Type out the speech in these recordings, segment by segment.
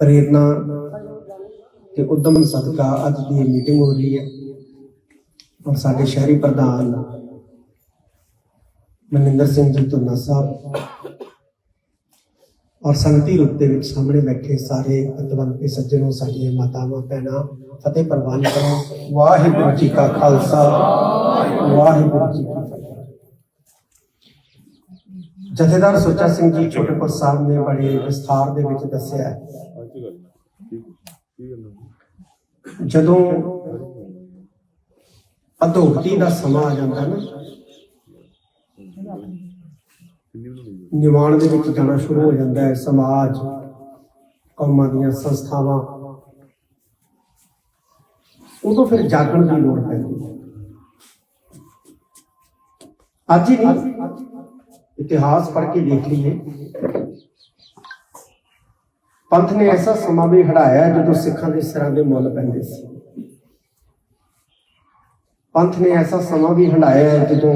ਪ੍ਰੇਰਨਾ ਤੇ ਉਦਮ ਸਦਕਾ ਅੱਜ ਦੀ ਮੀਟਿੰਗ ਹੋ ਰਹੀ ਹੈ। ਔਰ ਸਾਡੇ ਸ਼ਹਿਰੀ ਪ੍ਰਧਾਨ ਮਨਿੰਦਰ ਸਿੰਘ ਜੀ ਧੁੰਨਾ ਸਾਹਿਬ ਔਰ ਸੰਗਤੀ ਰੂਪ ਦੇ ਵਿੱਚ ਸਾਹਮਣੇ ਬੈਠੇ ਸਾਰੇ ਅਤਵੰਤੇ ਸੱਜਣੋ, ਸਾਡੀਆਂ ਮਾਤਾਵਾਂ, ਭੈਣਾਂ, ਫਤਿਹ ਪ੍ਰਵਾਨ ਕਰੋ। ਵਾਹਿਗੁਰੂ ਜੀ ਕਾ ਖਾਲਸਾ। ਵਾਹਿਗੁਰੂ ਜੀ ਕੀ ਫਤਿਹ। ਜਥੇਦਾਰ ਸੁੱਚਾ ਸਿੰਘ ਜੀ ਛੋਟੇਪੁਰ ਸਾਹਿਬ ਨੇ ਬੜੇ ਵਿਸਥਾਰ ਦੇ ਵਿੱਚ ਦੱਸਿਆ ਹੈ ਜਦੋਂ ਅਧੋਗਤੀ ਦਾ ਸਮਾਂ ਆ ਜਾਂਦਾ ਨਾ, ਨਿਵਾਣ ਦੇ ਵਿੱਚ ਜਾਣਾ ਸ਼ੁਰੂ ਹੋ ਜਾਂਦਾ ਹੈ, ਸਮਾਜ, ਕੌਮਾਂ ਦੀਆਂ ਸੰਸਥਾਵਾਂ। ਉਦੋਂ ਫਿਰ ਜਾਗਣ ਦੀ ਲੋੜ ਪੈਂਦੀ ਹੈ। ਅੱਜ ਹੀ ਨਹੀਂ, ਇਤਿਹਾਸ ਪੜ੍ਹ ਕੇ ਦੇਖ ਲਈਏ। ਪੰਥ ਨੇ ਐਸਾ ਸਮਾਂ ਵੀ ਹਟਾਇਆ ਜਦੋਂ ਸਿੱਖਾਂ ਦੇ ਸਿਰਾਂ ਦੇ ਮੁੱਲ ਪੈਂਦੇ ਸੀ। ਪੰਥ ਨੇ ਐਸਾ ਸਮਾਂ ਵੀ ਹਟਾਇਆ ਜਦੋਂ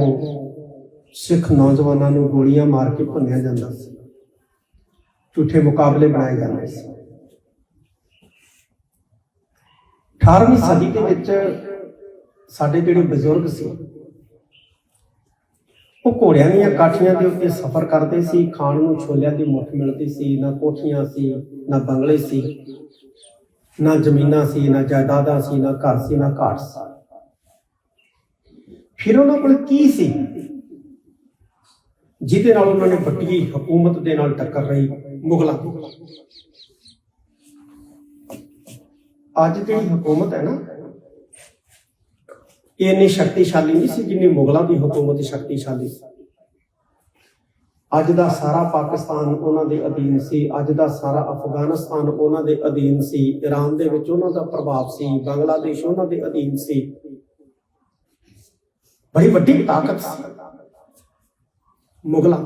ਸਿੱਖ ਨੌਜਵਾਨਾਂ ਨੂੰ ਗੋਲੀਆਂ ਮਾਰ ਕੇ ਭੰਨਿਆ ਜਾਂਦਾ ਸੀ। ਝੂਠੇ ਮੁਕਾਬਲੇ ਬਣਾਏ ਜਾਂਦੇ ਸੀ। 18ਵੀਂ ਸਦੀ ਦੇ ਵਿੱਚ ਸਾਡੇ ਜਿਹੜੇ ਬਜ਼ੁਰਗ ਸੀ ਉਹ ਘੋੜਿਆਂ ਦੀਆਂ ਕਾਠੀਆਂ ਦੇ ਉੱਤੇ ਸਫ਼ਰ ਕਰਦੇ ਸੀ, ਖਾਣ ਨੂੰ ਛੋਲਿਆਂ ਦੀ ਮੁੱਠ ਮਿਲਦੀ ਸੀ, ਨਾ ਕੋਠੀਆਂ ਸੀ, ਨਾ ਬੰਗਲੇ ਸੀ, ਨਾ ਜ਼ਮੀਨਾਂ ਸੀ, ਨਾ ਜਾਇਦਾਦਾਂ ਸੀ, ਨਾ ਘਰ ਸੀ, ਨਾ ਘਾਟ ਸੀ। ਫਿਰ ਉਹਨਾਂ ਕੋਲ ਕੀ ਸੀ? ਜਿਹਦੇ ਨਾਲ ਉਹਨਾਂ ਨੇ ਵੱਡੀ ਹਕੂਮਤ ਦੇ ਨਾਲ ਟੱਕਰ ਰਹੀ, ਮੁਗਲਾਂ ਦੀ। ਅੱਜ ਜਿਹੜੀ ਹਕੂਮਤ ਹੈ ਨਾ ਇਹ ਇੰਨੀ ਸ਼ਕਤੀਸ਼ਾਲੀ ਨਹੀਂ ਸੀ ਜਿੰਨੀ ਮੁਗਲਾਂ ਦੀ ਹਕੂਮਤ ਸ਼ਕਤੀਸ਼ਾਲੀ ਸੀ। ਅੱਜ ਦਾ ਸਾਰਾ ਪਾਕਿਸਤਾਨ ਉਹਨਾਂ ਦੇ ਅਧੀਨ ਸੀ। ਅੱਜ ਦਾ ਸਾਰਾ ਅਫਗਾਨਿਸਤਾਨ ਉਹਨਾਂ ਦੇ ਅਧੀਨ ਸੀ। ਈਰਾਨ ਦੇ ਵਿੱਚ ਉਹਨਾਂ ਦਾ ਪ੍ਰਭਾਵ ਸੀ। ਬੰਗਲਾਦੇਸ਼ ਉਹਨਾਂ ਦੇ ਅਧੀਨ ਸੀ। ਬੜੀ ਵੱਡੀ ਤਾਕਤ ਸੀ। ਮੁਗਲਾਂ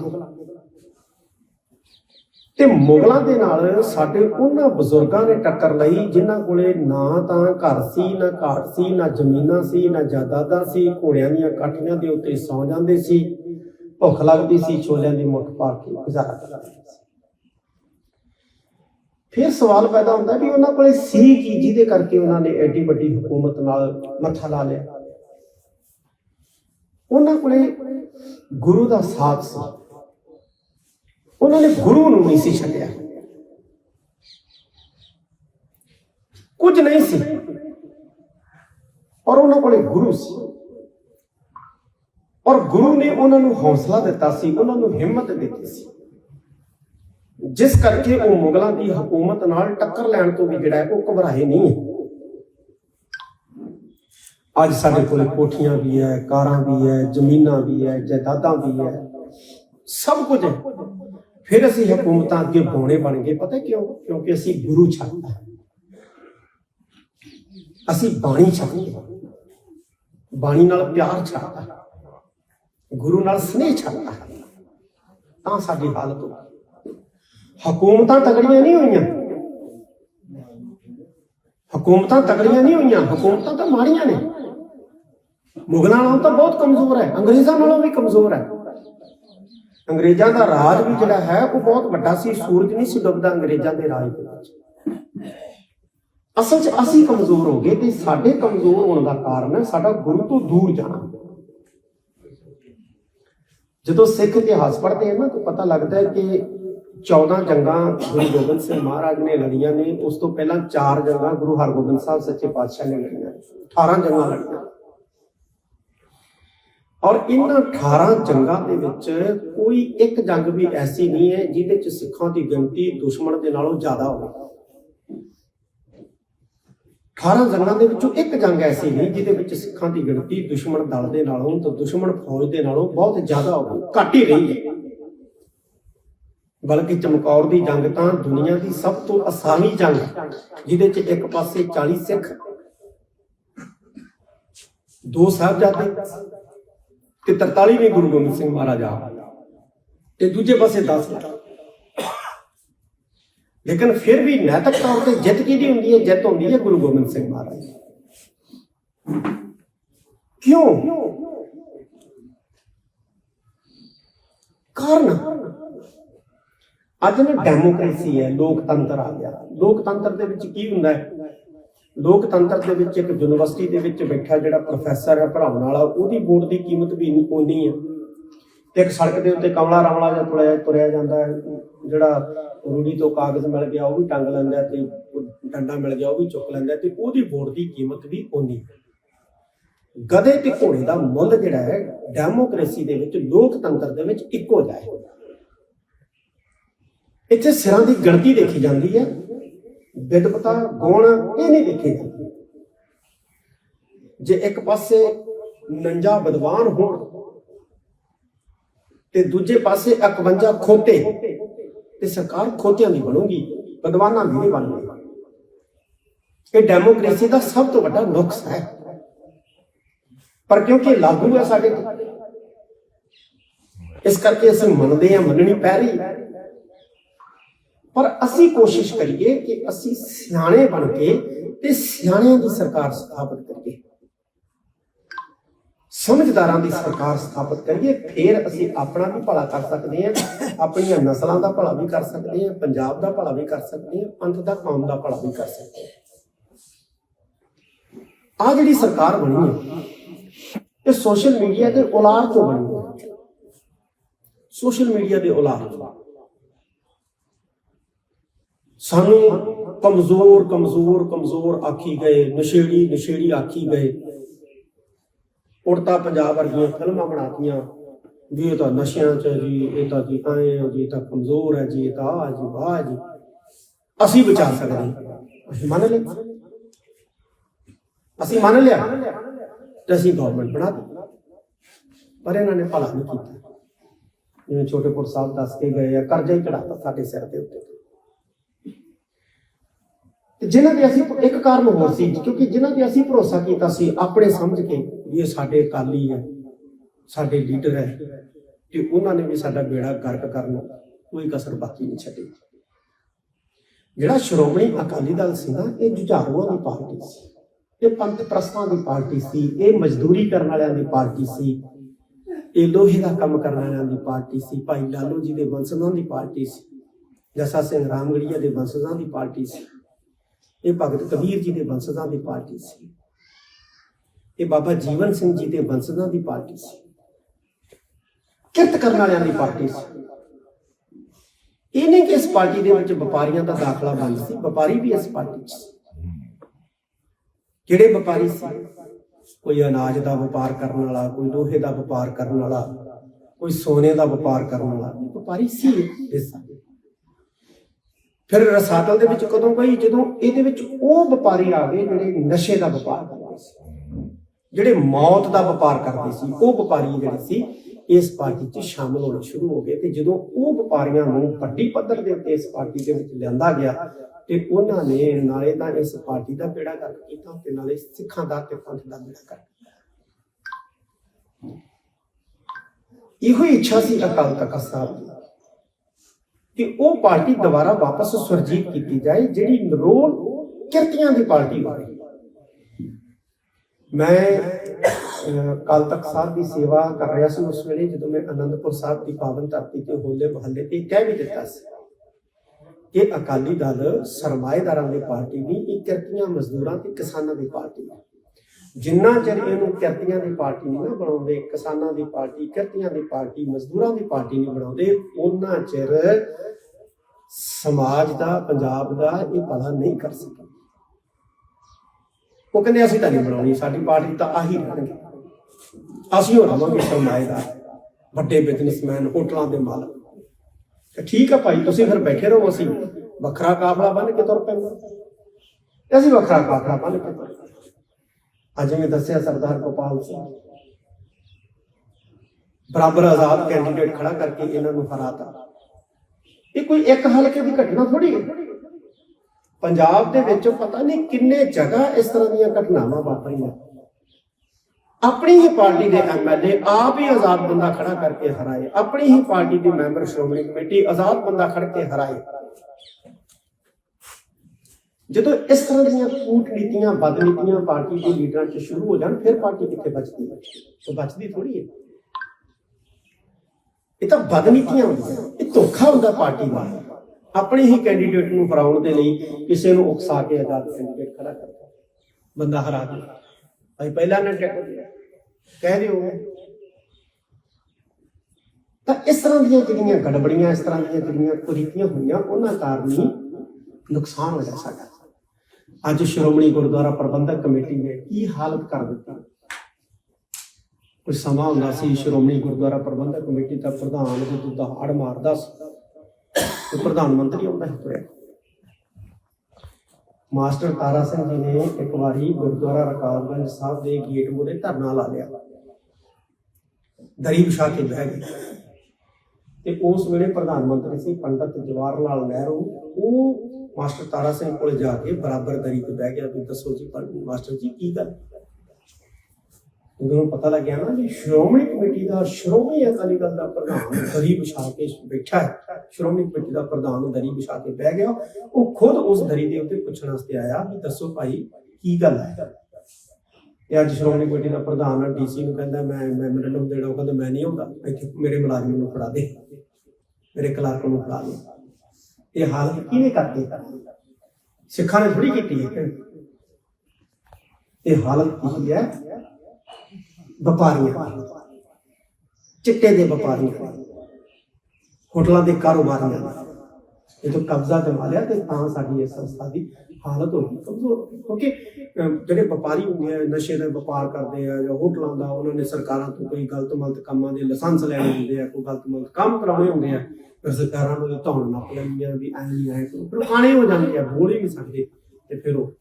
ਤੇ ਮੁਗਲਾਂ ਦੇ ਨਾਲ ਸਾਡੇ ਉਹਨਾਂ ਬਜ਼ੁਰਗਾਂ ਨੇ ਟੱਕਰ ਲਈ, ਜਿਨ੍ਹਾਂ ਕੋਲੇ ਨਾ ਤਾਂ ਘਰ ਸੀ, ਨਾ ਘਾਟ ਸੀ, ਨਾ ਜ਼ਮੀਨਾਂ ਸੀ, ਨਾ ਜਾਇਦਾਦਾਂ ਸੀ, ਘੋੜਿਆਂ ਦੀਆਂ ਕਾਠੀਆਂ ਦੇ ਉੱਤੇ ਸੌ ਜਾਂਦੇ ਸੀ, ਭੁੱਖ ਲੱਗਦੀ ਸੀ, ਛੋਲਿਆਂ ਦੀ ਮੁੱਠ ਪਾ ਕੇ ਗੁਜ਼ਾਰਾ ਕਰਦੇ ਸੀ। ਫਿਰ ਸਵਾਲ ਪੈਦਾ ਹੁੰਦਾ ਵੀ ਉਹਨਾਂ ਕੋਲੇ ਸੀ ਕੀ, ਜਿਹਦੇ ਕਰਕੇ ਉਹਨਾਂ ਨੇ ਐਡੀ ਵੱਡੀ ਹਕੂਮਤ ਨਾਲ ਮੱਥਾ ਲਾ ਲਿਆ? ਉਹਨਾਂ ਕੋਲੇ ਗੁਰੂ ਦਾ ਸਾਥ ਸੀ। ਉਹਨਾਂ ਨੇ ਗੁਰੂ ਨੂੰ ਨਹੀਂ ਸੀ ਛੱਡਿਆ। ਕੁਝ ਨਹੀਂ ਸੀ। ਔਰ ਉਹਨਾਂ ਕੋਲੇ ਗੁਰੂ ਸੀ। ਔਰ ਗੁਰੂ ਨੇ ਉਹਨਾਂ ਨੂੰ ਹੌਸਲਾ ਦਿੱਤਾ ਸੀ, ਉਹਨਾਂ ਨੂੰ ਹਿੰਮਤ ਦਿੱਤੀ ਸੀ। ਜਿਸ ਕਰਕੇ ਉਹ ਮੁਗਲਾਂ ਦੀ ਹਕੂਮਤ ਨਾਲ ਟੱਕਰ ਲੈਣ ਤੋਂ ਵੀ ਜਿਹੜਾ ਹੈ ਉਹ ਘਬਰਾਏ ਨਹੀਂ ਅੱਜ ਸਾਡੇ ਕੋਲ ਕੋਠੀਆਂ ਵੀ ਹੈ, ਕਾਰਾਂ ਵੀ ਹੈ, ਜ਼ਮੀਨਾਂ ਵੀ ਹੈ, ਜਾਇਦਾਦਾਂ ਵੀ ਹੈ। ਸਭ ਕੁਝ ਹੈ। ਫਿਰ ਅਸੀਂ ਹਕੂਮਤਾਂ ਅੱਗੇ ਬੋਣੇ ਬਣ ਗਏ। ਪਤਾ ਕਿਉਂ? ਕਿਉਂਕਿ ਅਸੀਂ ਗੁਰੂ ਛੱਡਤਾ ਅਸੀਂ ਬਾਣੀ ਛੱਡਦੇ ਬਾਣੀ ਨਾਲ ਪਿਆਰ ਛੱਡਤਾ ਗੁਰੂ ਨਾਲ ਸਨੇਹ ਛੱਡਤਾ ਤਾਂ ਸਾਡੀ ਹਾਲਤ ਹੋ ਹਕੂਮਤਾਂ ਤਗੜੀਆਂ ਨਹੀਂ ਹੋਈਆਂ। ਹਕੂਮਤਾਂ ਤਗੜੀਆਂ ਨਹੀਂ ਹੋਈਆਂ। ਹਕੂਮਤਾਂ ਤਾਂ ਮਾੜੀਆਂ ਨੇ। ਮੁਗਲਾਂ ਨਾਲੋਂ ਤਾਂ ਬਹੁਤ ਕਮਜ਼ੋਰ ਹੈ। ਅੰਗਰੇਜ਼ਾਂ ਨਾਲੋਂ ਵੀ ਕਮਜ਼ੋਰ ਹੈ। ਅੰਗਰੇਜ਼ਾਂ ਦਾ ਰਾਜ ਵੀ ਜਿਹੜਾ ਹੈ, ਉਹ ਬਹੁਤ ਵੱਡਾ ਸੀ। ਸੂਰਜ ਨਹੀਂ ਸੀ ਡੁੱਬਦਾ ਅੰਗਰੇਜ਼ਾਂ ਦੇ ਰਾਜ ਦੇ ਵਿੱਚ। ਅਸਲ 'ਚ ਅਸੀਂ ਕਮਜ਼ੋਰ ਹੋ ਗਏ ਤੇ ਸਾਡੇ ਕਮਜ਼ੋਰ ਹੋਣ ਦਾ ਕਾਰਨ ਹੈ, ਸਾਡਾ ਗੁਰੂ ਤੋਂ ਦੂਰ ਜਾਣਾ। ਜਦੋਂ ਸਿੱਖ ਇਤਿਹਾਸ ਪੜ੍ਹਦੇ ਹਾਂ ਨਾ, ਤਾਂ ਪਤਾ ਲੱਗਦਾ ਹੈ ਕਿ 14 ਜੰਗਾਂ ਗੁਰੂ ਗੋਬਿੰਦ ਸਿੰਘ ਮਹਾਰਾਜ ਨੇ ਲੜੀਆਂ ਨੇ। ਉਸ ਤੋਂ ਪਹਿਲਾਂ 4 ਜੰਗਾਂ ਗੁਰੂ ਹਰਗੋਬਿੰਦ ਸਾਹਿਬ ਸੱਚੇ ਪਾਤਸ਼ਾਹ ਨੇ ਲੜੀਆਂ 18 ਜੰਗਾਂ ਲੜੀਆਂ ਔਰ ਇਹਨਾਂ 18 ਜੰਗਾਂ ਦੇ ਵਿੱਚ ਕੋਈ ਇੱਕ ਜੰਗ ਵੀ ਐਸੀ ਨਹੀਂ ਹੈ ਜਿਹਦੇ ਚ ਸਿੱਖਾਂ ਦੀ ਗਿਣਤੀ ਦੁਸ਼ਮਣ ਦੇ ਨਾਲੋਂ ਜ਼ਿਆਦਾ ਹੋਵੇ। 18 ਜੰਗਾਂ ਦੇ ਵਿੱਚੋਂ ਇੱਕ ਜੰਗ ਐਸੀ ਨਹੀਂ ਜਿਹਦੇ ਵਿੱਚ ਸਿੱਖਾਂ ਦੀ ਗਿਣਤੀ ਦੁਸ਼ਮਣ ਦਲ ਦੇ ਨਾਲੋਂ ਤਾਂ ਦੁਸ਼ਮਣ ਫੌਜ ਦੇ ਨਾਲੋਂ ਬਹੁਤ ਜ਼ਿਆਦਾ ਹੋਵੇ, ਘੱਟ ਹੀ ਰਹੀ ਹੈ। ਬਲਕਿ ਚਮਕੌਰ ਦੀ ਜੰਗ ਤਾਂ ਦੁਨੀਆ ਦੀ ਸਭ ਤੋਂ ਆਸਾਨੀ ਜੰਗ ਜਿਹਦੇ ਚ ਇੱਕ ਪਾਸੇ 40 ਸਿੱਖ, ਦੋ ਸਾਹਿਬਜ਼ਾਦੇ ਤੇ 43 ਗੁਰੂ ਗੋਬਿੰਦ ਸਿੰਘ ਮਹਾਰਾਜ ਆ। ਤੇ ਦੂਜੇ ਪਾਸੇ 10 ਲੇਕਿਨ ਫਿਰ ਵੀ ਨੈਤਿਕ ਤੌਰ ਤੇ ਜਿੱਤ ਕਿਹਦੀ ਹੁੰਦੀ ਹੈ? ਜਿੱਤ ਹੁੰਦੀ ਹੈ ਗੁਰੂ ਗੋਬਿੰਦ ਸਿੰਘ ਮਹਾਰਾਜ ਕਿਉਂ? ਕਾਰਨ? ਅੱਜ ਨਾ ਡੈਮੋਕ੍ਰੇਸੀ ਹੈ, ਲੋਕਤੰਤਰ ਆ ਗਿਆ। ਲੋਕਤੰਤਰ ਦੇ ਵਿੱਚ ਕੀ ਹੁੰਦਾ ਹੈ? ਲੋਕਤੰਤਰ ਦੇ ਵਿੱਚ ਇੱਕ ਯੂਨੀਵਰਸਿਟੀ ਦੇ ਵਿੱਚ ਬੈਠਾ ਜਿਹੜਾ ਪ੍ਰੋਫੈਸਰ ਹੈ, ਪੜ੍ਹਾਉਣ ਵਾਲਾ, ਉਹਦੀ ਵੋਟ ਦੀ ਕੀਮਤ ਵੀ ਉਨੀ ਹੈ। ਤੇ ਇੱਕ ਸੜਕ ਦੇ ਉੱਤੇ ਕਮਲਾ ਰਾਮਲਾ ਜਿਹਾ ਤੁਰਿਆ ਤੁਰਿਆ ਜਾਂਦਾ ਹੈ, ਜਿਹੜਾ ਰੂੜੀ ਤੋਂ ਕਾਗਜ਼ ਮਿਲ ਗਿਆ, ਉਹ ਵੀ ਟੰਗ ਲੈਂਦਾ ਤੇ ਡੰਡਾ ਮਿਲ ਗਿਆ, ਉਹ ਵੀ ਚੁੱਕ ਲੈਂਦਾ ਤੇ ਉਹਦੀ ਵੋਟ ਦੀ ਕੀਮਤ ਵੀ ਉਨੀ ਹੈ। ਗਧੇ ਤੇ ਘੋੜੇ ਦਾ ਮੁੱਲ ਜਿਹੜਾ ਹੈ ਡੈਮੋਕ੍ਰੇਸੀ ਦੇ ਵਿੱਚ, ਲੋਕਤੰਤਰ ਦੇ ਵਿੱਚ ਇੱਕੋ ਜਿਹਾ ਹੈ। ਇੱਥੇ ਸਿਰਾਂ ਦੀ ਗਿਣਤੀ ਦੇਖੀ ਜਾਂਦੀ ਹੈ ਵਿਦਵਤਾ ਗੁਣ ਇਹ ਨਹੀਂ ਦੇਖੇ ਜੇ ਇੱਕ ਪਾਸੇ 49 ਵਿਦਵਾਨ ਹੋਣ ਤੇ ਦੂਜੇ ਪਾਸੇ 51 ਖੋਤੇ ਤੇ ਸਰਕਾਰ ਖੋਤਿਆਂ ਦੀ ਬਣੂਗੀ, ਵਿਦਵਾਨਾਂ ਦੀ ਨਹੀਂ ਬਣਨੀ ਇਹ ਡੈਮੋਕ੍ਰੇਸੀ ਦਾ ਸਭ ਤੋਂ ਵੱਡਾ ਨੁਕਸ ਹੈ। ਪਰ ਕਿਉਂਕਿ ਲਾਗੂ ਹੈ ਸਾਡੇ ਤੇ, ਇਸ ਕਰਕੇ ਅਸੀਂ ਮੰਨਦੇ ਹਾਂ, ਮੰਨਣੀ ਪੈ ਰਹੀ ਪਰ ਅਸੀਂ ਕੋਸ਼ਿਸ਼ ਕਰੀਏ ਕਿ ਅਸੀਂ ਸਿਆਣੇ ਬਣ ਕੇ ਤੇ ਸਿਆਣਿਆਂ ਦੀ ਸਰਕਾਰ ਸਥਾਪਿਤ ਕਰੀਏ। ਸਮਝਦਾਰਾਂ ਦੀ ਸਰਕਾਰ ਸਥਾਪਿਤ ਕਰੀਏ, ਫਿਰ ਅਸੀਂ ਆਪਣਾ ਵੀ ਭਲਾ ਕਰ ਸਕਦੇ ਹਾਂ, ਆਪਣੀਆਂ ਨਸਲਾਂ ਦਾ ਭਲਾ ਵੀ ਕਰ ਸਕਦੇ ਹਾਂ, ਪੰਜਾਬ ਦਾ ਭਲਾ ਵੀ ਕਰ ਸਕਦੇ ਹਾਂ, ਪੰਥ ਦਾ, ਕੌਮ ਦਾ ਭਲਾ ਵੀ ਕਰ ਸਕਦੇ ਹਾਂ। ਆ ਜਿਹੜੀ ਸਰਕਾਰ ਬਣੀ ਹੈ, ਇਹ ਸੋਸ਼ਲ ਮੀਡੀਆ ਦੇ ਔਲਾਦ ਤੋਂ ਬਣੀ ਹੈ। ਸੋਸ਼ਲ ਮੀਡੀਆ ਦੇ ਔਲਾਦ ਤੋਂ ਸਾਨੂੰ ਕਮਜ਼ੋਰ ਕਮਜ਼ੋਰ ਕਮਜ਼ੋਰ ਆਖੀ ਗਏ, ਨਸ਼ੇੜੀ ਨਸ਼ੇੜੀ ਆਖੀ ਗਏ। ਉੜਤਾ ਪੰਜਾਬ ਵਰਗੀਆਂ ਫਿਲਮਾਂ ਬਣਾਤੀਆਂ। ਵੀ ਇਹ ਤਾਂ ਨਸ਼ਿਆਂ ਚ ਜੀ, ਇਹ ਤਾਂ ਜੀ ਆਏ ਆ ਜੀ, ਇਹ ਤਾਂ ਕਮਜ਼ੋਰ ਹੈ ਜੀ, ਇਹ ਤਾਂ ਆ ਜੀ, ਵਾਹ ਜੀ। ਅਸੀਂ ਬਚਾ ਸਕਦੇ ਹਾਂ। ਅਸੀਂ ਮੰਨ ਲਿਆ। ਅਸੀਂ ਮੰਨ ਲਿਆ ਤੇ ਅਸੀਂ ਗਵਰਨਮੈਂਟ ਬਣਾ ਦਿੱਤੀ। ਪਰ ਇਹਨਾਂ ਨੇ ਭਲਾ ਨਹੀਂ ਕੀਤਾ। ਜਿਵੇਂ ਛੋਟੇਪੁਰ ਸਾਹਿਬ ਦੱਸ ਕੇ ਗਏ ਆ, ਕਰਜ਼ਾ ਹੀ ਚੜਾਤਾ ਸਾਡੇ ਸਿਰ ਦੇ ਉੱਤੇ। ਜਿਨ੍ਹਾਂ ਦੇ ਅਸੀਂ ਇੱਕ ਕਾਰਨ ਹੋਰ ਸੀ, ਕਿਉਂਕਿ ਜਿਨ੍ਹਾਂ ਦੇ ਅਸੀਂ ਭਰੋਸਾ ਕੀਤਾ ਸੀ, ਆਪਣੇ ਸਮਝ ਕੇ ਵੀ ਇਹ ਸਾਡੇ ਅਕਾਲੀ ਹੈ ਸਾਡੇ ਲੀਡਰ ਹੈ ਤੇ ਉਹਨਾਂ ਨੇ ਵੀ ਸਾਡਾ ਬੇੜਾ ਗਰਕ ਕਰਨ ਕੋਈ ਕਸਰ ਬਾਕੀ ਨਹੀਂ ਛੱਡੀ। ਜਿਹੜਾ ਸ਼੍ਰੋਮਣੀ ਅਕਾਲੀ ਦਲ ਸੀ ਨਾ, ਇਹ ਜੁਝਾਰੂਆਂ ਦੀ ਪਾਰਟੀ ਸੀ, ਇਹ ਪੰਥ ਪ੍ਰਸਤਾਂ ਦੀ ਪਾਰਟੀ ਸੀ, ਇਹ ਮਜ਼ਦੂਰੀ ਕਰਨ ਵਾਲਿਆਂ ਦੀ ਪਾਰਟੀ ਸੀ, ਇਹ ਲੋਹੇ ਦਾ ਕੰਮ ਕਰਨ ਵਾਲਿਆਂ ਦੀ ਪਾਰਟੀ ਸੀ, ਭਾਈ ਲਾਲੋ ਜੀ ਦੇ ਵੰਸ਼ਜਾਂ ਦੀ ਪਾਰਟੀ ਸੀ, ਜਸਾ ਸਿੰਘ ਰਾਮਗੜੀਆ ਦੇ ਵੰਸ਼ਜਾਂ ਦੀ ਪਾਰਟੀ ਸੀ। ਇਹ ਭਗਤ ਕਬੀਰ ਜੀ ਦੇ ਵੰਸ਼ਜਾਂ ਦੀ ਪਾਰਟੀ ਸੀ। ਇਹ ਬਾਬਾ ਜੀਵਨ ਸਿੰਘ ਜੀ ਦੇ ਵੰਸ਼ਜਾਂ ਦੀ ਪਾਰਟੀ ਸੀ। ਕਿਰਤ ਕਰਨ ਵਾਲਿਆਂ ਦੀ ਪਾਰਟੀ ਸੀ। ਇਹ ਨਹੀਂ ਕਿ ਇਸ ਪਾਰਟੀ ਦੇ ਵਿੱਚ ਵਪਾਰੀਆਂ ਦਾ ਦਾਖਲਾ ਬੰਦ ਸੀ। ਵਪਾਰੀ ਵੀ ਇਸ ਪਾਰਟੀ 'ਚ ਸੀ। ਕਿਹੜੇ ਵਪਾਰੀ ਸੀ? ਕੋਈ ਅਨਾਜ ਦਾ ਵਪਾਰ ਕਰਨ ਵਾਲਾ, ਕੋਈ ਲੋਹੇ ਦਾ ਵਪਾਰ ਕਰਨ ਵਾਲਾ, ਕੋਈ ਸੋਨੇ ਦਾ ਵਪਾਰ ਕਰਨ ਵਾਲਾ। ਇਹ ਵਪਾਰੀ ਸੀ ਇਸ ਫਿਰ ਰਸਾਤਲ ਦੇ ਵਿੱਚ ਕਦੋਂ ਗਈ? ਜਦੋਂ ਇਹਦੇ ਵਿੱਚ ਉਹ ਵਪਾਰੀ ਆ ਗਏ ਜਿਹੜੇ ਨਸ਼ੇ ਦਾ ਵਪਾਰ ਕਰਦੇ ਸੀ। ਜਿਹੜੇ ਮੌਤ ਦਾ ਵਪਾਰ ਕਰਦੇ ਸੀ, ਉਹ ਵਪਾਰੀ ਜਿਹੜੇ ਸੀ, ਇਸ ਪਾਰਟੀ 'ਚ ਸ਼ਾਮਲ ਹੋਣੇ ਸ਼ੁਰੂ ਹੋ ਗਏ ਤੇ ਜਦੋਂ ਉਹ ਵਪਾਰੀਆਂ ਨੂੰ ਵੱਡੀ ਪੱਧਰ ਦੇ ਉੱਤੇ ਇਸ ਪਾਰਟੀ ਦੇ ਵਿੱਚ ਲਿਆਂਦਾ ਗਿਆ ਤੇ ਉਹਨਾਂ ਨੇ ਨਾਲੇ ਤਾਂ ਇਸ ਪਾਰਟੀ ਦਾ ਬੇੜਾ ਕਰ ਕੀਤਾ ਤੇ ਨਾਲੇ ਸਿੱਖਾਂ ਦਾ ਤੇ ਪੰਥ ਦਾ ਬੇੜਾ ਕਰ ਇਹੋ ਹੀ ਇੱਛਾ ਸੀ ਅਕਾਲ ਤਖਤ ਸਾਹਿਬ ਦੀ। ਕਿ ਉਹ ਪਾਰਟੀ ਦੁਬਾਰਾ ਵਾਪਸ ਸੁਰਜੀਤ ਕੀਤੀ ਜਾਏ, ਜਿਹੜੀ ਰੋਲ ਕਿਰਤੀਆਂ ਦੀ ਪਾਰਟੀ ਹੋਵੇ। ਮੈਂ ਕੱਲ ਤੱਕ ਸਾਹਿਬ ਦੀ ਸੇਵਾ ਕਰ ਰਿਹਾ ਸੀ, ਉਸ ਵੇਲੇ ਜਦੋਂ ਮੈਂ ਅਨੰਦਪੁਰ ਸਾਹਿਬ ਦੀ ਪਾਵਨ ਧਰਤੀ ਤੇ ਹੋਲੇ ਮਹੱਲੇ ਤੇ ਕਹਿ ਵੀ ਦਿੱਤਾ ਸੀ ਕਿ ਅਕਾਲੀ ਦਲ ਸਰਮਾਏਦਾਰਾਂ ਦੀ ਪਾਰਟੀ ਨਹੀਂ, ਇਹ ਕਿਰਤੀਆਂ ਮਜ਼ਦੂਰਾਂ ਤੇ ਕਿਸਾਨਾਂ ਦੀ ਪਾਰਟੀ ਹੈ। ਜਿੰਨਾ ਚਿਰ ਇਹਨੂੰ ਕਿਰਤੀਆਂ ਦੀ ਪਾਰਟੀ ਨਹੀਂ ਨਾ ਬਣਾਉਂਦੇ, ਕਿਸਾਨਾਂ ਦੀ ਪਾਰਟੀ, ਕਿਰਤੀਆਂ ਦੀ ਪਾਰਟੀ, ਮਜ਼ਦੂਰਾਂ ਦੀ ਪਾਰਟੀ ਨਹੀਂ ਬਣਾਉਂਦੇ, ਉਹਨਾਂ ਚਿਰ ਸਮਾਜ ਦਾ, ਪੰਜਾਬ ਦਾ ਇਹ ਭਲਾ ਨਹੀਂ ਕਰ ਸਕਦਾ ਉਹ ਕਹਿੰਦੇ, ਅਸੀਂ ਤਾਂ ਨਹੀਂ ਬਣਾਉਣੀ, ਸਾਡੀ ਪਾਰਟੀ ਤਾਂ ਆਹੀ ਰਹਿਣਗੇ। ਅਸੀਂ ਹੋ ਰਵਾਂਗੇ ਸਰਮਾਏਦਾਰ ਵੱਡੇ ਬਿਜ਼ਨਸਮੈਨ ਹੋਟਲਾਂ ਦੇ ਮਾਲਕ। ਤੇ ਠੀਕ ਆ ਭਾਈ, ਤੁਸੀਂ ਫਿਰ ਬੈਠੇ ਰਹੋ, ਅਸੀਂ ਵੱਖਰਾ ਕਾਫਲਾ ਬੰਨ ਕੇ ਤੁਰ ਪੈਂਦਾ। ਅਸੀਂ ਵੱਖਰਾ ਕਾਫਲਾ ਬੰਨ ਕੇ ਤੁਰ ਪੈਂਦੇ। ਅੱਜ ਮੈਂ ਦੱਸਿਆ ਸਰਦਾਰ ਗੋਪਾਲ ਸਿੰਘ। ਬਰਾਬਰ ਆਜ਼ਾਦ ਕੈਂਡੀਡੇਟ ਖੜਾ ਕਰਕੇ ਇਹਨਾਂ ਨੂੰ ਹਰਾਤਾ ਇਹ ਕੋਈ ਇੱਕ ਹਲਕੇ ਦੀ ਘਟਨਾ ਥੋੜੀ ਹੈ? ਪੰਜਾਬ ਦੇ ਵਿੱਚ ਪਤਾ ਨਹੀਂ ਕਿੰਨੇ ਜਗ੍ਹਾ ਇਸ ਤਰ੍ਹਾਂ ਦੀਆਂ ਘਟਨਾਵਾਂ ਵਾਪਰੀਆਂ। ਆਪਣੀ ਹੀ ਪਾਰਟੀ ਦੇ ਐਮਐਲਏ ਆਪ ਹੀ ਆਜ਼ਾਦ ਬੰਦਾ ਖੜਾ ਕਰਕੇ ਹਰਾਏ। ਆਪਣੀ ਹੀ ਪਾਰਟੀ ਦੇ ਮੈਂਬਰ ਸ਼੍ਰੋਮਣੀ ਕਮੇਟੀ ਆਜ਼ਾਦ ਬੰਦਾ ਖੜ ਕੇ ਹਰਾਏ। ਜਦੋਂ ਇਸ ਤਰ੍ਹਾਂ ਦੀਆਂ ਕੂਟਨੀਤੀਆਂ, ਬਦਨੀਤੀਆਂ ਪਾਰਟੀ ਦੇ ਲੀਡਰਾਂ 'ਚ ਸ਼ੁਰੂ ਹੋ ਜਾਣ, ਫਿਰ ਪਾਰਟੀ ਕਿੱਥੇ ਬਚਦੀ ਹੈ? ਉਹ ਬਚਦੀ ਥੋੜੀ ਹੈ। ਇਹ ਤਾਂ ਬਦਨੀਤੀਆਂ ਹੁੰਦੀਆਂ। ਇਹ ਧੋਖਾ ਹੁੰਦਾ ਪਾਰਟੀ ਦਾ। ਆਪਣੇ ਹੀ ਕੈਂਡੀਡੇਟ ਨੂੰ ਹਰਾਉਣ ਦੇ ਲਈ ਕਿਸੇ ਨੂੰ ਉਕਸਾ ਕੇ ਆਜ਼ਾਦ ਕੈਂਡੀਡੇਟ ਖੜਾ ਕਰਦਾ ਬੰਦਾ ਹਰਾ ਦੇ। ਭਾਈ, ਪਹਿਲਾਂ ਨੇ ਟਿਕਟ ਦਿਆ ਕਹਿ ਦਿਓ। ਤਾਂ ਇਸ ਤਰ੍ਹਾਂ ਦੀਆਂ ਜਿਹੜੀਆਂ ਗੜਬੜੀਆਂ, ਇਸ ਤਰ੍ਹਾਂ ਦੀਆਂ ਜਿਹੜੀਆਂ ਕੁਰੀਤੀਆਂ ਹੋਈਆਂ, ਉਹਨਾਂ ਕਾਰਨ ਹੀ ਨੁਕਸਾਨ ਹੋਇਆ ਸਾਡਾ ਅੱਜ ਸ਼੍ਰੋਮਣੀ ਗੁਰਦੁਆਰਾ ਪ੍ਰਬੰਧਕ ਕਮੇਟੀ ਨੇ ਕੀ ਹਾਲਤ ਕਰ ਦਿੱਤੀ? ਕੋਈ ਸਮਾਂ ਹੁੰਦਾ ਸੀ, ਸ਼੍ਰੋਮਣੀ ਗੁਰਦੁਆਰਾ ਪ੍ਰਬੰਧਕ ਕਮੇਟੀ ਦਾ ਪ੍ਰਧਾਨ ਜਦੋਂ ਦਹਾੜ ਮਾਰਦਾ ਸੀ, ਤੇ ਪ੍ਰਧਾਨ ਮੰਤਰੀ ਆਉਂਦਾ ਸੀ ਤੁਰਿਆ। ਮਾਸਟਰ ਤਾਰਾ ਸਿੰਘ ਜੀ ਨੇ ਇੱਕ ਵਾਰੀ ਗੁਰਦੁਆਰਾ ਰਕਾਬਗੰਜ ਸਾਹਿਬ ਦੇ ਗੇਟ ਮੂਹਰੇ ਧਰਨਾ ਲਾ ਲਿਆ। ਦਰੀ ਵਿਛਾ ਕੇ ਬਹਿ ਗਏ। ਤੇ ਉਸ ਵੇਲੇ ਪ੍ਰਧਾਨ ਮੰਤਰੀ ਸੀ ਪੰਡਤ ਜਵਾਹਰ ਲਾਲ ਨਹਿਰੂ। ਉਹ ਮਾਸਟਰ ਤਾਰਾ ਸਿੰਘ ਕੋਲ ਜਾ ਕੇ ਬਰਾਬਰ ਦਰੀ ਤੇ ਬਹਿ ਗਿਆ ਵੀ ਦੱਸੋ ਜੀ ਮਾਸਟਰ ਜੀ ਕੀ ਗੱਲ? ਉਦੋਂ ਪਤਾ ਲੱਗਿਆ ਨਾ ਵੀ ਸ਼੍ਰੋਮਣੀ ਕਮੇਟੀ ਦਾ ਸ਼੍ਰੋਮਣੀ ਅਕਾਲੀ ਦਲ ਦਾ ਪ੍ਰਧਾਨ ਦਰੀ ਵਿਛਾ ਕੇ ਬੈਠਾ ਹੈ, ਸ਼੍ਰੋਮਣੀ ਕਮੇਟੀ ਦਾ ਪ੍ਰਧਾਨ ਦਰੀ ਵਿਛਾ ਕੇ ਬਹਿ ਗਿਆ, ਉਹ ਖੁਦ ਉਸ ਦਰੀ ਦੇ ਉੱਤੇ ਪੁੱਛਣ ਵਾਸਤੇ ਆਇਆ ਵੀ ਦੱਸੋ ਭਾਈ ਕੀ ਗੱਲ ਹੈ? ਤੇ ਅੱਜ ਸ਼੍ਰੋਮਣੀ ਕਮੇਟੀ ਦਾ ਪ੍ਰਧਾਨ ਡੀਸੀ ਨੂੰ ਕਹਿੰਦਾ ਮੈਂ ਮੈਮੋਰੈਂਡਮ ਦੇਣਾ, ਉਹ ਕਹਿੰਦਾ ਮੈਂ ਨਹੀਂ ਆਉਂਦਾ, ਇੱਥੇ ਮੇਰੇ ਮੁਲਾਜ਼ਮ ਨੂੰ ਫੜਾ ਦੇ, ਮੇਰੇ ਕਲਰਕ ਨੂੰ ਫੜਾ ਦੇ। ਇਹ ਹਾਲਤ ਕਿਹਨੇ ਕਰਦੀ? ਸਿੱਖਾਂ ਨੇ ਥੋੜੀ ਕੀਤੀ ਹੈ। ਇਹ ਹਾਲਤ ਕੀ ਹੈ? ਵਪਾਰੀਆਂ। ਚਿੱਟੇ ਦੇ ਵਪਾਰੀਆਂ। ਹੋਟਲਾਂ ਦੇ ਕਾਰੋਬਾਰੀਆਂ। ਜਦੋਂ ਕਬਜ਼ਾ ਜਮਾ ਲਿਆ ਤੇ ਤਾਂ ਸਾਡੀ ਇਸ ਸੰਸਥਾ ਦੀ ਹਾਲਤ ਹੋ ਗਈ। ਕਮਜ਼ੋਰ ਕਿਉਂਕਿ ਜਿਹੜੇ ਵਪਾਰੀ ਹੁੰਦੇ ਆ, ਨਸ਼ੇ ਦਾ ਵਪਾਰ ਕਰਦੇ ਆ ਜਾਂ ਹੋਟਲਾਂ ਦਾ ਉਹਨਾਂ ਨੇ ਸਰਕਾਰਾਂ ਤੋਂ ਕੋਈ ਗਲਤ ਮਲਤ ਕੰਮਾਂ ਦੇ ਲਾਇਸੈਂਸ ਲੈਣੇ ਹੁੰਦੇ ਆ, ਕੋਈ ਗਲਤ ਮਲਤ ਕੰਮ ਕਰਾਉਣੇ ਹੁੰਦੇ ਆ, ਫਿਰ ਸਰਕਾਰਾਂ ਨੂੰ ਧੌਣ ਲੱਗ ਲੈਂਦੀਆਂ ਵੀ ਐਂ ਨਹੀਂ ਐਂ ਫਿਰ ਕਾਣੇ ਹੋ ਜਾਂਦੇ ਆ, ਬੋਲ ਹੀ ਨਹੀਂ ਸਕਦੇ ਤੇ ਫਿਰ ਉਹ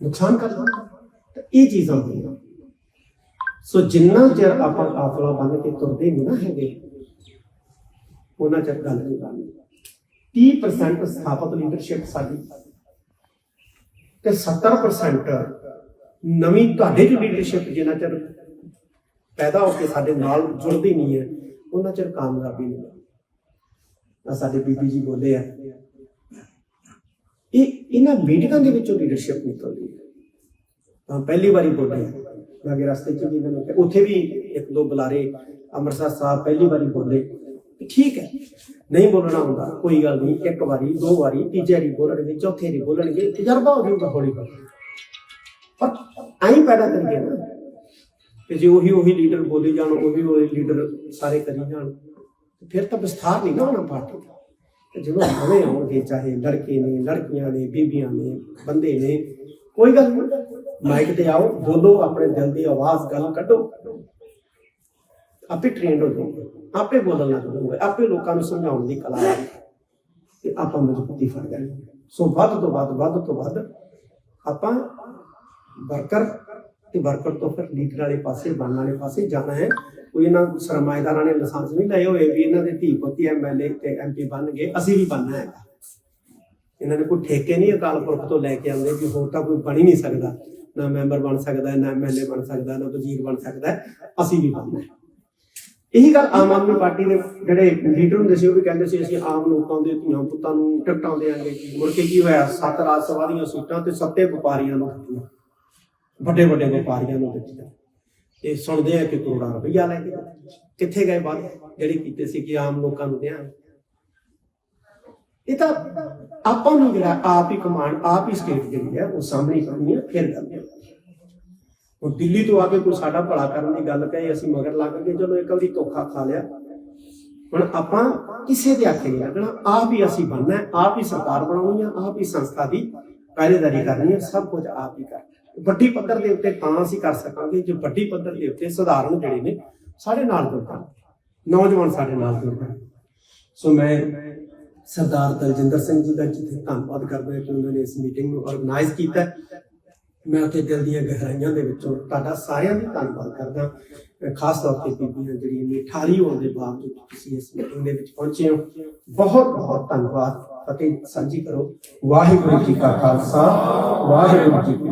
ਨੁਕਸਾਨ ਕਰ ਦਿੰਦੇ ਤਾਂ ਇਹ ਚੀਜ਼ਾਂ ਹੁੰਦੀਆਂ। ਸੋ ਜਿੰਨਾ ਚਿਰ ਆਪਾਂ ਕਾਫਲਾ ਬਣ ਕੇ ਤੁਰਦੇ ਨਹੀਂ ਨਾ ਹੈਗੇ, ਉਹਨਾਂ ਚਿਰ ਗੱਲ ਨਹੀਂ ਕਰਨੀ 30% ਸਥਾਪਤ ਲੀਡਰਸ਼ਿਪ ਸਾਡੀ ਤੇ 70% ਨਵੀਂ ਤੁਹਾਡੇ ਚ ਲੀਡਰਸ਼ਿਪ ਜਿੰਨਾ ਚਿਰ ਪੈਦਾ ਹੋ ਕੇ ਸਾਡੇ ਨਾਲ ਜੁੜਦੀ ਨਹੀਂ ਹੈ, ਉਹਨਾਂ ਚਿਰ ਕਾਮਯਾਬੀ ਨਹੀਂ ਆ ਸਾਡੇ ਬੀਬੀ ਜੀ ਬੋਲੇ ਆ, ਇਹ ਇਹਨਾਂ ਮੀਟਿੰਗਾਂ ਦੇ ਵਿੱਚੋਂ ਲੀਡਰਸ਼ਿਪ ਨਿਕਲਦੀ ਹੈ। ਤਾਂ ਪਹਿਲੀ ਵਾਰੀ ਬੋਲੇ ਮੈਂ ਅਗੇ ਰਸਤੇ 'ਚ ਵੀ ਮੈਨੂੰ ਉੱਥੇ ਵੀ ਇੱਕ ਦੋ ਬੁਲਾਰੇ ਅੰਮ੍ਰਿਤਸਰ ਸਾਹਿਬ ਪਹਿਲੀ ਵਾਰੀ ਬੋਲੇ ਠੀਕ ਹੈ ਨਹੀਂ ਬੋਲਣਾ ਹੁੰਦਾ, ਕੋਈ ਗੱਲ ਨਹੀਂ, ਇੱਕ ਵਾਰੀ, ਦੋ ਵਾਰੀ, ਤੀਜੀ ਵਾਰੀ ਬੋਲਣਗੇ, ਚੌਥੀ ਵਾਰੀ ਬੋਲਣਗੇ, ਤਜਰਬਾ ਹੋ ਜਾਊਗਾ ਹੌਲੀ ਹੌਲੀ। ਪਰ ਆਈ ਪੈਦਾ ਕਰੀਏ ਨਾ ਕਿ ਜੇ ਉਹੀ ਉਹੀ ਲੀਡਰ ਬੋਲੀ ਜਾਣ, ਉਹੀ ਉਹੀ ਲੀਡਰ ਸਾਰੇ ਕਰੀ ਜਾਣ ਫਿਰ ਤਾਂ ਵਿਸਥਾਰ ਨਹੀਂ ਨਾ ਹੋਣਾ ਪਾਰਟੀ ਦਾ। ਜਦੋਂ ਨਵੇਂ ਆਉਣਗੇ, ਚਾਹੇ ਲੜਕੇ ਨੇ, ਲੜਕੀਆਂ ਨੇ, ਬੀਬੀਆਂ ਨੇ, ਬੰਦੇ ਨੇ, ਕੋਈ ਗੱਲ ਨਹੀਂ, ਮਾਈਕ ਤੇ ਆਓ, ਬੋਲੋ, ਆਪਣੇ ਦਿਲ ਦੀ ਆਵਾਜ਼, ਗੱਲ ਕੱਢੋ। ਆਪੇ ਟ੍ਰੇਨਡ ਹੋ ਜਾਓਗੇ। ਆਪੇ ਬੋਲਣਾ ਲੱਗ ਜਾਓਗੇ ਆਪੇ ਲੋਕਾਂ ਨੂੰ ਸਮਝਾਉਣ ਦੀ ਕਲਾ ਆਏਗੀ ਤੇ ਆਪਾਂ ਮਜ਼ਬੂਤੀ ਫੜ ਜਾਣੀ ਸੋ ਵੱਧ ਤੋਂ ਵੱਧ ਵੱਧ ਤੋਂ ਵੱਧ ਆਪਾਂ ਵਰਕਰ ਤੇ ਵਰਕਰ ਤੋਂ ਫਿਰ ਲੀਡਰ ਵਾਲੇ ਪਾਸੇ ਬਣਨ ਵਾਲੇ ਪਾਸੇ ਜਾਣਾ ਹੈ। ਕੋਈ ਇਹਨਾਂ ਸਰਮਾਇਦਾਰਾਂ ਨੇ ਲਾਇਸੈਂਸ ਨਹੀਂ ਲਏ ਹੋਏ ਵੀ ਇਹਨਾਂ ਦੇ ਧੀ ਪੁੱਤੀ ਐਮਐਲਏ ਤੇ ਐਮਪੀ ਬਣਨਗੇ ਅਸੀਂ ਵੀ ਬਣਨਾ ਹੈਗਾ। ਇਹਨਾਂ ਨੇ ਕੋਈ ਠੇਕੇ ਨਹੀਂ ਅਕਾਲ ਪੁਰਖ ਤੋਂ ਲੈ ਕੇ ਆਉਂਦੇ ਵੀ ਹੋਰ ਤਾਂ ਕੋਈ ਬਣ ਹੀ ਨਹੀਂ ਸਕਦਾ। ਨਾ ਮੈਂਬਰ ਬਣ ਸਕਦਾ ਹੈ, ਨਾ ਐਮਐਲਏ ਬਣ ਸਕਦਾ ਨਾ ਵਜ਼ੀਰ ਬਣ ਸਕਦਾ। ਅਸੀਂ ਵੀ ਬਣਨਾ ਹੈ। ਇਹੀ ਗੱਲ ਆਮ ਆਦਮੀ ਪਾਰਟੀ ਦੇ ਜਿਹੜੇ ਲੀਡਰ ਹੁੰਦੇ ਸੀ, ਉਹ ਵੀ ਕਹਿੰਦੇ ਸੀ, ਅਸੀਂ ਆਮ ਲੋਕਾਂ ਦੇ ਧੀਆਂ ਪੁੱਤਾਂ ਨੂੰ ਟਿਕਟਾਂ ਦੇਾਂਗੇ ਮੁੜ ਕੇ ਕੀ ਹੋਇਆ? ਸੱਤ ਰਾਜ ਸਭਾ ਦੀਆਂ ਸੀਟਾਂ ਤੇ ਸੱਤੇ ਵਪਾਰੀਆਂ ਨੂੰ ਦਿੱਤੀਆਂ। ਵੱਡੇ ਵੱਡੇ ਵਪਾਰੀਆਂ ਨੂੰ ਦਿੱਤੀਆਂ। ਤੇ ਸੁਣਦੇ ਆ ਕਿ ਕਰੋੜਾਂ ਰੁਪਈਆ ਲੈ ਗਏ ਕਿੱਥੇ ਗਏ ਬਾਅਦ ਜਿਹੜੇ ਕੀਤੇ ਸੀ ਕਿ ਆਮ ਲੋਕਾਂ ਨੂੰ ਦਿਆਂ ਇਹ ਤਾਂ ਆਪਾਂ ਨੂੰ ਜਿਹੜਾ ਆਪ ਹੀ ਕਮਾਂਡ ਆਪ ਹੀ ਸਟੇਟ ਜਿਹੜੀ ਹੈ, ਉਹ ਸਾਹਮਣੇ ਕਰਨੀ ਹੈ, ਫਿਰ ਕਰਨੀ ਉਹ ਦਿੱਲੀ ਤੋਂ ਆ ਕੇ ਕੋਈ ਸਾਡਾ ਭਲਾ ਕਰਨ ਦੀ ਗੱਲ ਕਹੇ, ਅਸੀਂ ਮਗਰ ਲੱਗ ਗਏ, ਚਲੋ ਇੱਕ ਵਾਰੀ ਧੋਖਾ ਖਾ ਲਿਆ। ਹੁਣ ਆਪਾਂ ਕਿਸੇ ਦੇ ਆਖੇ ਨਹੀਂ ਲੱਗਣਾ, ਆਪ ਹੀ ਅਸੀਂ ਬਣਨਾ ਹੈ, ਆਪ ਹੀ ਸਰਕਾਰ ਬਣਾਉਣੀ ਹੈ ਆਪ ਹੀ ਸੰਸਥਾ ਦੀ ਪਹਿਰੇਦਾਰੀ ਕਰਨੀ ਹੈ, ਸਭ ਕੁਝ ਆਪ ਹੀ ਕਰਨਾ ਵੱਡੀ ਪੱਧਰ ਦੇ ਉੱਤੇ ਤਾਂ ਅਸੀਂ ਕਰ ਸਕਾਂਗੇ, ਜੇ ਵੱਡੀ ਪੱਧਰ ਦੇ ਉੱਤੇ ਸਧਾਰਨ ਜਿਹੜੇ ਨੇ, ਸਾਡੇ ਨਾਲ ਜੁੜ ਨੌਜਵਾਨ ਸਾਡੇ ਨਾਲ ਜੁੜ ਸੋ ਮੈਂ ਸਰਦਾਰ ਦਲਜਿੰਦਰ ਸਿੰਘ ਜੀ ਦਾ ਜਿੱਥੇ ਧੰਨਵਾਦ ਕਰਦਾ ਹਾਂ ਕਿ ਉਹਨਾਂ ਨੇ ਇਸ ਮੀਟਿੰਗ ਨੂੰ ਆਰਗੇਨਾਈਜ਼ ਕੀਤਾ ਮੈਂ ਉੱਥੇ ਦਿਲ ਦੀਆਂ ਗਹਿਰਾਈਆਂ ਦੇ ਵਿੱਚੋਂ ਤੁਹਾਡਾ ਸਾਰਿਆਂ ਦਾ ਧੰਨਵਾਦ ਕਰਦਾ ਖਾਸ ਤੌਰ ਤੇ ਬੀਬੀਆਂ ਜਿਹੜੀਆਂ ਇੰਨੀ ਠਾਰੀ ਹੋਣ ਦੇ ਬਾਵਜੂਦ ਤੁਸੀਂ ਇਸ ਮੀਟਿੰਗ ਦੇ ਵਿੱਚ ਪਹੁੰਚੇ ਹੋ। ਬਹੁਤ ਬਹੁਤ ਧੰਨਵਾਦ। ਫਤਿਹ, ਸਾਂਝੀ ਕਰੋ। ਵਾਹਿਗੁਰੂ ਜੀ ਕਾ ਖਾਲਸਾ, ਵਾਹਿਗੁਰੂ ਜੀ ਕੀ